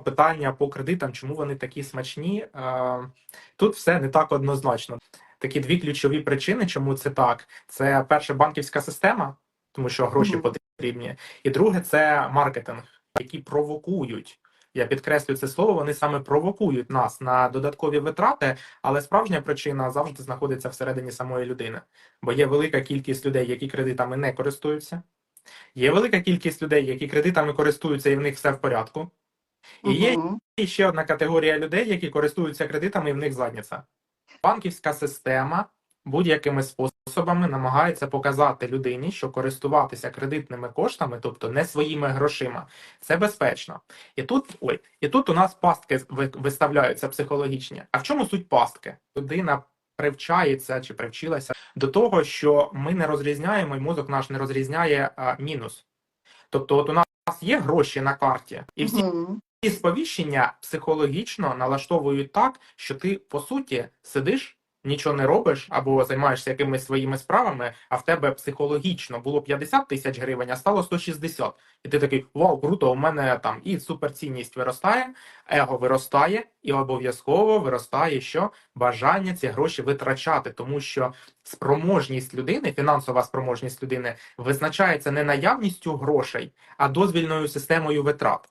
питання по кредитам, чому вони такі смачні, е, тут все не так однозначно. Такі дві ключові причини, чому це так: це перше банківська система, тому що гроші потрібні, і друге це маркетинг, які провокують. Я підкреслюю це слово, вони саме провокують нас на додаткові витрати, але справжня причина завжди знаходиться всередині самої людини. Бо є велика кількість людей, які кредитами не користуються. Є велика кількість людей, які кредитами користуються, і в них все в порядку. І є ще одна категорія людей, які користуються кредитами, і в них задниця. Банківська система будь-якими способами намагається показати людині, що користуватися кредитними коштами, тобто не своїми грошима, це безпечно. І тут, ой, і тут у нас пастки виставляються психологічні. А в чому суть пастки? Людина привчається чи привчилася до того, що ми не розрізняємо, і мозок наш не розрізняє а, мінус. Тобто, от у нас є гроші на карті, і всі. Ці сповіщення психологічно налаштовують так, що ти по суті сидиш, нічого не робиш або займаєшся якимись своїми справами, а в тебе психологічно було 50 тисяч гривень, а стало 160. І ти такий вау, круто, у мене там і суперцінність виростає, его виростає, і обов'язково виростає що бажання ці гроші витрачати, тому що спроможність людини, фінансова спроможність людини визначається не наявністю грошей, а дозвільною системою витрат.